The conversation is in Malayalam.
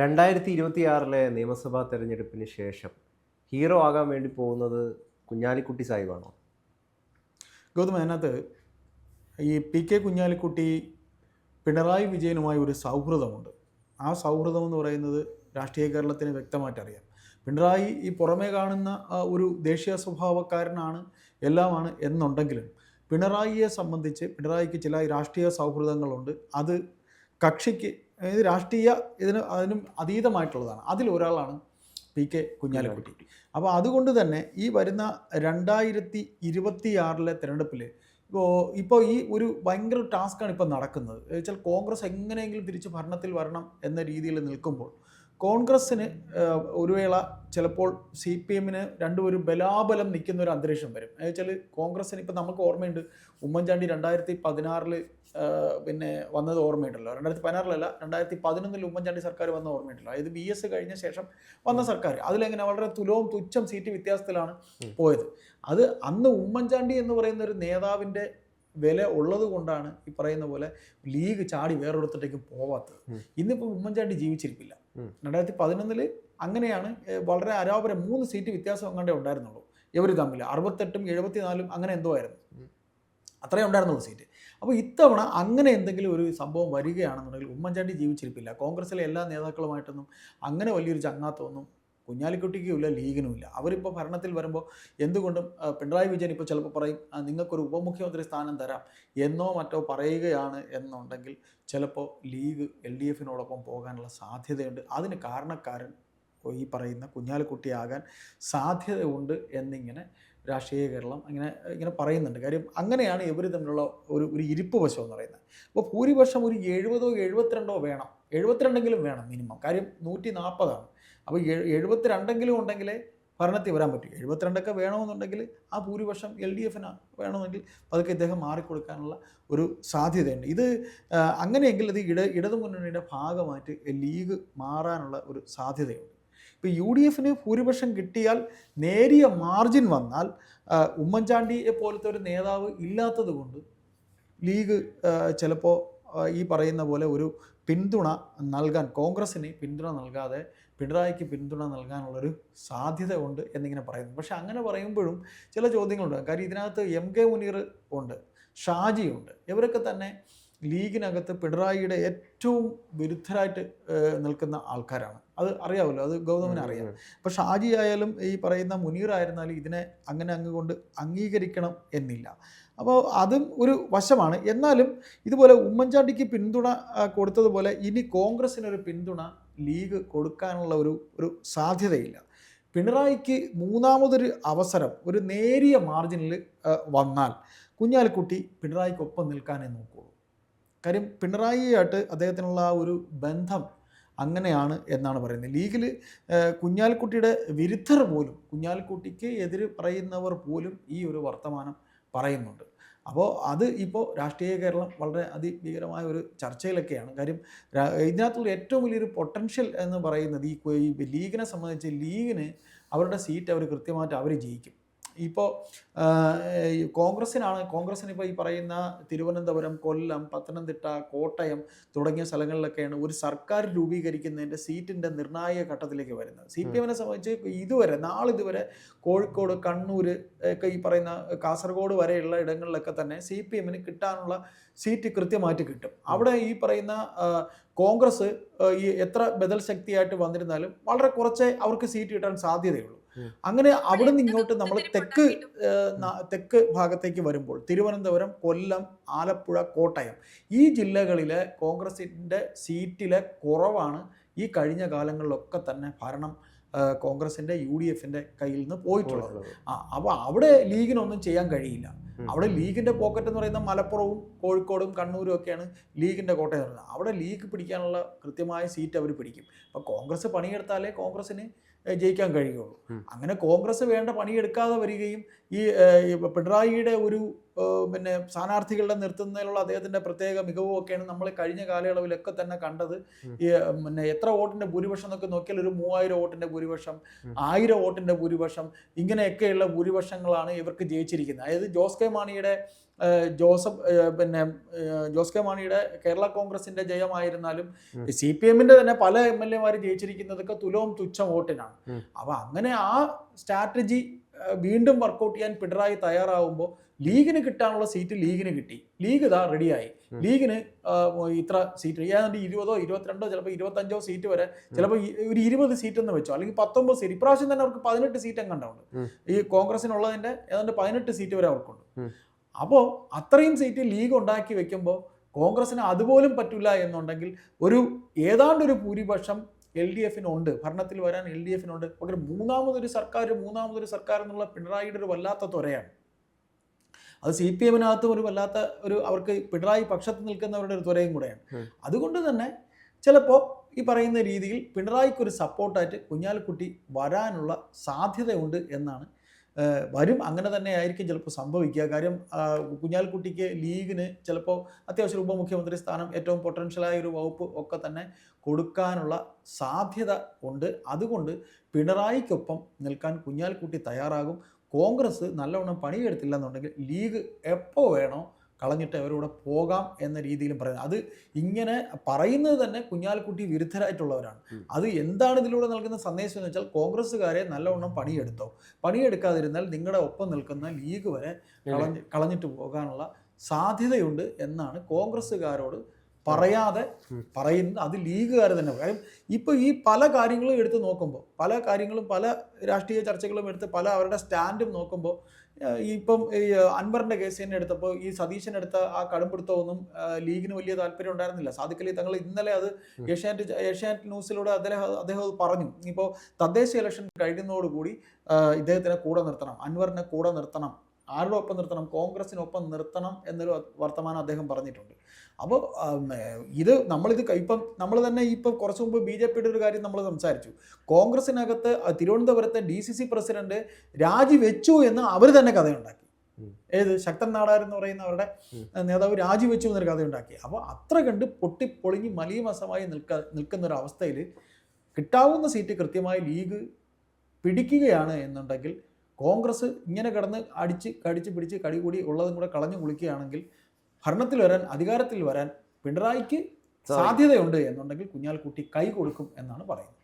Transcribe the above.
രണ്ടായിരത്തി ഇരുപത്തി ആറിലെ നിയമസഭാ തെരഞ്ഞെടുപ്പിന് ശേഷം ഹീറോ ആകാൻ വേണ്ടി പോകുന്നത് കുഞ്ഞാലിക്കുട്ടി സാഹിബാണോ? ഗൗതം അതിനകത്ത് ഈ പി കെ കുഞ്ഞാലിക്കുട്ടി പിണറായി വിജയനുമായി ഒരു സൗഹൃദമുണ്ട്. ആ സൗഹൃദം എന്ന് പറയുന്നത് രാഷ്ട്രീയ കേരളത്തിന് വ്യക്തമായിട്ട് അറിയാം. പിണറായി ഈ പുറമേ കാണുന്ന ഒരു ദേശീയ സ്വഭാവക്കാരനാണ് എല്ലാമാണ് എന്നുണ്ടെങ്കിലും പിണറായിയെ സംബന്ധിച്ച് പിണറായിക്ക് ചില രാഷ്ട്രീയ സൗഹൃദങ്ങളുണ്ട്. അത് കക്ഷിക്ക് അതായത് രാഷ്ട്രീയ ഇതിന് അതിനും അതീതമായിട്ടുള്ളതാണ്. അതിലൊരാളാണ് പി കെ കുഞ്ഞാലിക്കുട്ടി. അപ്പോൾ അതുകൊണ്ട് തന്നെ ഈ വരുന്ന രണ്ടായിരത്തി ഇരുപത്തിയാറിലെ തിരഞ്ഞെടുപ്പിൽ ഇപ്പോൾ ഇപ്പോൾ ഈ ഒരു ഭയങ്കര ടാസ്ക്കാണ് ഇപ്പോൾ നടക്കുന്നത്. വെച്ചാൽ കോൺഗ്രസ് എങ്ങനെയെങ്കിലും തിരിച്ച് ഭരണത്തിൽ വരണം എന്ന രീതിയിൽ നിൽക്കുമ്പോൾ കോൺഗ്രസ്സിന് ഒരു വേള ചിലപ്പോൾ സി പി എമ്മിന് രണ്ടുപേരും ബലാബലം നിൽക്കുന്ന ഒരു അന്തരീക്ഷം വരും. എന്ന് വെച്ചാൽ കോൺഗ്രസ്സിന് ഇപ്പോൾ നമുക്ക് ഓർമ്മയുണ്ട് ഉമ്മൻചാണ്ടി രണ്ടായിരത്തി പതിനാറിൽ പിന്നെ വന്നത് ഓർമ്മയുണ്ടല്ലോ. രണ്ടായിരത്തി പതിനാറിലല്ല രണ്ടായിരത്തി പതിനൊന്നിൽ ഉമ്മൻചാണ്ടി സർക്കാർ വന്ന ഓർമ്മയുണ്ടല്ലോ. അതായത് ബി എസ് കഴിഞ്ഞ ശേഷം വന്ന സർക്കാർ. അതിലെങ്ങനെ വളരെ തുലവും തുച്ഛം സീറ്റ് വ്യത്യാസത്തിലാണ് പോയത്. അത് അന്ന് ഉമ്മൻചാണ്ടി എന്ന് പറയുന്ന ഒരു നേതാവിന്റെ വില ഉള്ളത് കൊണ്ടാണ് ഈ പറയുന്ന പോലെ ലീഗ് ചാടി വേറൊരിടത്തേക്ക് പോവാത്തത്. ഇന്നിപ്പോൾ ഉമ്മൻചാണ്ടി ജീവിച്ചിരിപ്പില്ല. രണ്ടായിരത്തി പതിനൊന്നിൽ അങ്ങനെയാണ് വളരെ അരാപരം മൂന്ന് സീറ്റ് വ്യത്യാസം അങ്ങാണ്ടേ ഉണ്ടായിരുന്നുള്ളൂ. ഇവർ തമ്മിൽ അറുപത്തെട്ടും എഴുപത്തിനാലും അങ്ങനെ എന്തോ ആയിരുന്നു. അത്രയും അത്രേ ഉണ്ടായിരുന്നുള്ളൂ സീറ്റ്. അപ്പോൾ ഇത്തവണ അങ്ങനെ എന്തെങ്കിലും ഒരു സംഭവം വരികയാണെന്നുണ്ടെങ്കിൽ ഉമ്മൻചാണ്ടി ജീവിച്ചിരിപ്പില്ല. കോൺഗ്രസ്സിലെ എല്ലാ നേതാക്കളുമായിട്ടൊന്നും അങ്ങനെ വലിയൊരു ചങ്ങാത്തമൊന്നും കുഞ്ഞാലിക്കുട്ടിക്കും ഇല്ല ലീഗിനും ഇല്ല. അവരിപ്പോൾ ഭരണത്തിൽ വരുമ്പോൾ എന്തുകൊണ്ടും പിണറായി വിജയൻ ഇപ്പോൾ ചിലപ്പോൾ പറയും "ആ, നിങ്ങൾക്കൊരു ഉപമുഖ്യമന്ത്രി സ്ഥാനം തരാം എന്നോ മറ്റോ പറയുകയാണ് എന്നുണ്ടെങ്കിൽ ചിലപ്പോൾ ലീഗ് എൽ ഡി എഫിനോടൊപ്പം പോകാനുള്ള സാധ്യതയുണ്ട്. അതിന് കാരണക്കാരൻ ഈ പറയുന്ന കുഞ്ഞാലിക്കുട്ടിയാകാൻ സാധ്യതയുണ്ട് എന്നിങ്ങനെ രാഷ്ട്രീയ കേരളം അങ്ങനെ ഇങ്ങനെ പറയുന്നുണ്ട്. കാര്യം അങ്ങനെയാണ് ഇവർ തമ്മിലുള്ള ഒരു ഒരു ഇരിപ്പ് വശം എന്ന് പറയുന്നത്. അപ്പോൾ ഭൂരിപക്ഷം ഒരു എഴുപതോ എഴുപത്തിരണ്ടോ വേണം. എഴുപത്തിരണ്ടെങ്കിലും വേണം മിനിമം. കാര്യം നൂറ്റി നാൽപ്പതാണ് അപ്പോൾ എഴു- എഴുപത്തിരണ്ടെങ്കിലും ഉണ്ടെങ്കിലേ ഭരണത്തിൽ വരാൻ പറ്റും. എഴുപത്തിരണ്ടൊക്കെ വേണമെന്നുണ്ടെങ്കിൽ ആ ഭൂരിപക്ഷം എൽ ഡി എഫിന് വേണമെങ്കിൽ അതൊക്കെ ഇദ്ദേഹം മാറിക്കൊടുക്കാനുള്ള ഒരു സാധ്യതയുണ്ട്. ഇത് അങ്ങനെയെങ്കിൽ ഇത് ഇട ഇടതുമുന്നണിയുടെ ഭാഗമായിട്ട് ലീഗ് മാറാനുള്ള ഒരു സാധ്യതയുണ്ട്. ഇപ്പോൾ യു ഡി എഫിന് ഭൂരിപക്ഷം കിട്ടിയാൽ നേരിയ മാർജിൻ വന്നാൽ ഉമ്മൻചാണ്ടിയെ പോലത്തെ ഒരു നേതാവ് ഇല്ലാത്തത് കൊണ്ട് ലീഗ് ചിലപ്പോൾ ഈ പറയുന്ന പോലെ ഒരു പിന്തുണ നൽകാൻ കോൺഗ്രസ്സിന് പിന്തുണ നൽകാതെ പിണറായിക്ക് പിന്തുണ നൽകാനുള്ളൊരു സാധ്യത ഉണ്ട് എന്നിങ്ങനെ പറയുന്നു. പക്ഷെ അങ്ങനെ പറയുമ്പോഴും ചില ചോദ്യങ്ങളുണ്ട്. കാര്യം ഇതിനകത്ത് എം കെ മുനീർ ഉണ്ട് ഷാജിയുണ്ട് ഇവരൊക്കെ തന്നെ ലീഗിനകത്ത് പിണറായിയുടെ ഏറ്റവും വിരുദ്ധരായിട്ട് നിൽക്കുന്ന ആൾക്കാരാണ്. അത് അറിയാമല്ലോ അത് ഗൗതമിനെ അറിയാം. അപ്പോൾ ഷാജി ആയാലും ഈ പറയുന്ന മുനീർ ആയിരുന്നാലും ഇതിനെ അങ്ങനെ അങ്ങ് കൊണ്ട് അംഗീകരിക്കണം എന്നില്ല. അപ്പോൾ അതും ഒരു വശമാണ്. എന്നാലും ഇതുപോലെ ഉമ്മൻചാണ്ടിക്ക് പിന്തുണ കൊടുത്തതുപോലെ ഇനി കോൺഗ്രസിനൊരു പിന്തുണ ലീഗ് കൊടുക്കാനുള്ള ഒരു ഒരു സാധ്യതയില്ല. പിണറായിക്ക് മൂന്നാമതൊരു അവസരം ഒരു നേരിയ മാർജിനിൽ വന്നാൽ കുഞ്ഞാലിക്കുട്ടി പിണറായിക്കൊപ്പം നിൽക്കാനേ നോക്കുള്ളൂ. കാര്യം പിണറായിയായിട്ട് അദ്ദേഹത്തിനുള്ള ആ ഒരു ബന്ധം അങ്ങനെയാണ് എന്നാണ് പറയുന്നത്. ലീഗിൽ കുഞ്ഞാലിക്കുട്ടിയുടെ വിരുദ്ധർ പോലും കുഞ്ഞാലിക്കുട്ടിക്ക് എതിര് പറയുന്നവർ പോലും ഈ ഒരു വർത്തമാനം പറയുന്നുണ്ട്. അപ്പോൾ അത് ഇപ്പോൾ രാഷ്ട്രീയ കേരളം വളരെ അതിഭീകരമായ ഒരു ചർച്ചയിലൊക്കെയാണ്. കാര്യം ഇതിനകത്തുള്ള ഏറ്റവും വലിയൊരു പൊട്ടൻഷ്യൽ എന്ന് പറയുന്നത് ഈ ലീഗിനെ സംബന്ധിച്ച് ലീഗിന് അവരുടെ സീറ്റ് അവർ കൃത്യമായിട്ട് അവർ ജയിക്കും. ഇപ്പോൾ കോൺഗ്രസ്സിനാണ് കോൺഗ്രസ്സിന് ഇപ്പോൾ ഈ പറയുന്ന തിരുവനന്തപുരം കൊല്ലം പത്തനംതിട്ട കോട്ടയം തുടങ്ങിയ സ്ഥലങ്ങളിലൊക്കെയാണ് ഒരു സർക്കാർ രൂപീകരിക്കുന്നതിന്റെ സീറ്റിന്റെ നിർണായക ഘട്ടത്തിലേക്ക് വരുന്നത്. സി പി എമ്മിനെ സംബന്ധിച്ച് ഇതുവരെ നാളിതുവരെ കോഴിക്കോട് കണ്ണൂർ ഒക്കെ ഈ പറയുന്ന കാസർഗോഡ് വരെയുള്ള ഇടങ്ങളിലൊക്കെ തന്നെ സി പി എമ്മിന് കിട്ടാനുള്ള സീറ്റ് കൃത്യമായിട്ട് കിട്ടും. അവിടെ ഈ പറയുന്ന കോൺഗ്രസ് ഈ എത്ര ബദൽ ശക്തിയായിട്ട് വന്നിരുന്നാലും വളരെ കുറച്ചേ അവർക്ക് സീറ്റ് കിട്ടാൻ സാധ്യതയുള്ളൂ. അങ്ങനെ അവിടെ നിന്ന് ഇങ്ങോട്ട് നമ്മൾ തെക്ക് തെക്ക് ഭാഗത്തേക്ക് വരുമ്പോൾ തിരുവനന്തപുരം കൊല്ലം ആലപ്പുഴ കോട്ടയം ഈ ജില്ലകളിലെ കോൺഗ്രസിന്റെ സീറ്റിലെ കുറവാണ് ഈ കഴിഞ്ഞ കാലങ്ങളിലൊക്കെ തന്നെ ഭരണം കോൺഗ്രസിന്റെ യു ഡി എഫിന്റെ കയ്യിൽ നിന്ന് പോയിട്ടുള്ളത്. ആ അപ്പോൾ അവിടെ ലീഗിനൊന്നും ചെയ്യാൻ കഴിയില്ല. അവിടെ ലീഗിന്റെ പോക്കറ്റ് എന്ന് പറയുന്ന മലപ്പുറവും കോഴിക്കോടും കണ്ണൂരും ഒക്കെയാണ് ലീഗിന്റെ കോട്ടയം എന്ന് പറയുന്നത്. അവിടെ ലീഗ് പിടിക്കാനുള്ള കൃത്യമായ സീറ്റ് അവർ പിടിക്കും. അപ്പോൾ കോൺഗ്രസ് പണിയെടുത്താലേ കോൺഗ്രസിന് ജയിക്കാൻ കഴിയുള്ളൂ. അങ്ങനെ കോൺഗ്രസ് വേണ്ട പണിയെടുക്കാതെ വരികയും ഈ പിണറായിയുടെ ഒരു പിന്നെ സ്ഥാനാർത്ഥികളുടെ നിർത്തുന്നതിലുള്ള അദ്ദേഹത്തിന്റെ പ്രത്യേക മികവും ഒക്കെയാണ് നമ്മൾ കഴിഞ്ഞ കാലയളവിലൊക്കെ തന്നെ കണ്ടത്. ഈ പിന്നെ എത്ര വോട്ടിന്റെ ഭൂരിപക്ഷം എന്നൊക്കെ നോക്കിയാൽ ഒരു മൂവായിരം വോട്ടിന്റെ ഭൂരിപക്ഷം. ആയിരം വോട്ടിന്റെ ഭൂരിപക്ഷം ഇങ്ങനെയൊക്കെയുള്ള ഭൂരിപക്ഷങ്ങളാണ് ഇവർക്ക് ജയിച്ചിരിക്കുന്നത്. അതായത് ജോസ് കെ മാണിയുടെ ജോസഫ് പിന്നെ ജോസ് കെ മാണിയുടെ കേരള കോൺഗ്രസിന്റെ ജയമായിരുന്നാലും. സി പി എമ്മിന്റെ തന്നെ പല എം എൽ എമാർ ജയിച്ചിരിക്കുന്നതൊക്കെ തുലവും തുച്ഛം വോട്ടിനാണ്. അപ്പൊ അങ്ങനെ ആ സ്ട്രാറ്റജി വീണ്ടും വർക്കൗട്ട് ചെയ്യാൻ പിണറായി തയ്യാറാവുമ്പോൾ ലീഗിന് കിട്ടാനുള്ള സീറ്റ് ലീഗിന് കിട്ടി ലീഗ് ഇതാ റെഡിയായി. ലീഗിന് ഇത്ര സീറ്റ് ഏതാണ്ട് ഇരുപതോ ഇരുപത്തിരണ്ടോ ചിലപ്പോൾ ഇരുപത്തഞ്ചോ സീറ്റ് വരെ ചിലപ്പോൾ ഒരു ഇരുപത് സീറ്റ് എന്ന് വെച്ചോ അല്ലെങ്കിൽ പത്തൊമ്പത് സീറ്റ് ഇപ്രാവശ്യം തന്നെ അവർക്ക് പതിനെട്ട് സീറ്റ് എങ്ങാണ്ടുണ്ട് ഉം. ഈ കോൺഗ്രസിനുള്ളതിന്റെ ഏതാണ്ട് പതിനെട്ട് സീറ്റ് വരെ അവർക്കുണ്ട്. അപ്പോൾ അത്രയും സീറ്റ് ലീഗ് ഉണ്ടാക്കി വെക്കുമ്പോൾ കോൺഗ്രസിന് അതുപോലും പറ്റില്ല എന്നുണ്ടെങ്കിൽ ഒരു ഏതാണ്ട് ഒരു ഭൂരിപക്ഷം എൽ ഡി എഫിനുണ്ട്. ഭരണത്തിൽ വരാൻ എൽ ഡി എഫിനുണ്ട്. പകരം മൂന്നാമതൊരു സർക്കാർ മൂന്നാമതൊരു സർക്കാർ എന്നുള്ള പിണറായിയുടെ ഒരു വല്ലാത്ത ത്വരയാണ്. അത് സി പി എമ്മിനകത്തും ഒരു വല്ലാത്ത ഒരു അവർക്ക് പിണറായി പക്ഷത്ത് നിൽക്കുന്നവരുടെ ഒരു ത്വരയും കൂടെയാണ്. അതുകൊണ്ട് തന്നെ ചിലപ്പോൾ ഈ പറയുന്ന രീതിയിൽ പിണറായിക്ക് ഒരു സപ്പോർട്ടായിട്ട് കുഞ്ഞാലിക്കുട്ടി വരാനുള്ള സാധ്യതയുണ്ട് എന്നാണ് വരും. അങ്ങനെ തന്നെ ആയിരിക്കും ചിലപ്പോൾ സംഭവിക്കുക. കാര്യം കുഞ്ഞാലിക്കുട്ടിക്ക് ലീഗിന് ചിലപ്പോൾ അത്യാവശ്യം ഉപമുഖ്യമന്ത്രി സ്ഥാനം ഏറ്റവും പൊട്ടൻഷ്യലായ ഒരു വകുപ്പ് ഒക്കെ തന്നെ കൊടുക്കാനുള്ള സാധ്യത ഉണ്ട്. അതുകൊണ്ട് പിണറായിക്കൊപ്പം നിൽക്കാൻ കുഞ്ഞാലിക്കുട്ടി തയ്യാറാകും. കോൺഗ്രസ് നല്ലവണ്ണം പണിയെടുത്തില്ല എന്നുണ്ടെങ്കിൽ ലീഗ് എപ്പോൾ വേണോ കളഞ്ഞിട്ട് അവരോട് പോകാം എന്ന രീതിയിലും പറയുന്നത്. അത് ഇങ്ങനെ പറയുന്നത് തന്നെ കുഞ്ഞാലിക്കുട്ടി വിരുദ്ധരായിട്ടുള്ളവരാണ്. അത് എന്താണ് ഇതിലൂടെ നൽകുന്ന സന്ദേശം എന്ന് വെച്ചാൽ കോൺഗ്രസ്സുകാരെ നല്ലവണ്ണം പണിയെടുത്തോ. പണിയെടുക്കാതിരുന്നാൽ നിങ്ങളുടെ ഒപ്പം നിൽക്കുന്ന ലീഗ് വരെ കളഞ്ഞ് കളഞ്ഞിട്ട് പോകാനുള്ള സാധ്യതയുണ്ട് എന്നാണ് കോൺഗ്രസ്സുകാരോട് പറയാതെ പറയുന്ന പറയുന്നത് അത് ലീഗുകാർ തന്നെ കാര്യം ഇപ്പോൾ ഈ പല കാര്യങ്ങളും എടുത്ത് നോക്കുമ്പോൾ പല കാര്യങ്ങളും പല രാഷ്ട്രീയ ചർച്ചകളും എടുത്ത് പല അവരുടെ സ്റ്റാൻഡും നോക്കുമ്പോൾ ഇപ്പം ഈ അൻവറിന്റെ കേസ് തന്നെ എടുത്തപ്പോൾ ഈ സതീശൻ എടുത്ത ആ കടുംപിടുത്തമൊന്നും ലീഗിന് വലിയ താല്പര്യം ഉണ്ടായിരുന്നില്ല. സാദിഖലി തങ്ങൾ ഇന്നലെ അത്. ഏഷ്യാനെറ്റ് ഏഷ്യാനെറ്റ് ന്യൂസിലൂടെ അദ്ദേഹം അദ്ദേഹം പറഞ്ഞു. ഇപ്പോൾ തദ്ദേശ ഇലക്ഷൻ കഴിയുന്നതോടുകൂടി ഇദ്ദേഹത്തിനെ കൂടെ നിർത്തണം. അൻവറിനെ കൂടെ നിർത്തണം. ആരുടെ ഒപ്പം നിർത്തണം? കോൺഗ്രസിനൊപ്പം നിർത്തണം എന്നൊരു വർത്തമാനം അദ്ദേഹം പറഞ്ഞിട്ടുണ്ട്. അപ്പോൾ ഇത് നമ്മളിത് ഇപ്പം നമ്മൾ തന്നെ ഇപ്പം കുറച്ച് മുമ്പ് ബി ജെ പിയുടെ ഒരു കാര്യം നമ്മൾ സംസാരിച്ചു. കോൺഗ്രസിനകത്ത് തിരുവനന്തപുരത്തെ ഡി സി സി പ്രസിഡന്റ് രാജിവെച്ചു എന്ന് അവർ തന്നെ കഥയുണ്ടാക്കി. ഏത്? ശക്തൻ നാടാർ എന്ന് പറയുന്ന അവരുടെ നേതാവ് രാജിവെച്ചു എന്നൊരു കഥയുണ്ടാക്കി. അപ്പോൾ അത്ര കണ്ട് പൊട്ടിപ്പൊളിഞ്ഞ് മലീമസമായി നിൽക്ക നിൽക്കുന്ന ഒരു അവസ്ഥയിൽ കിട്ടാവുന്ന സീറ്റ് കൃത്യമായി ലീഗ് പിടിക്കുകയാണ് എന്നുണ്ടെങ്കിൽ കോൺഗ്രസ് ഇങ്ങനെ കിടന്ന് അടിച്ച് കടിച്ച് പിടിച്ച് കടികൂടി ഉള്ളതും കൂടെ കളഞ്ഞു കുളിക്കുകയാണെങ്കിൽ ഭരണത്തിൽ വരാൻ അധികാരത്തിൽ വരാൻ പിണറായിക്ക് സാധ്യതയുണ്ട് എന്നുണ്ടെങ്കിൽ കുഞ്ഞാൽക്കുട്ടി കൈ കൊടുക്കും എന്നാണ് പറയുന്നത്.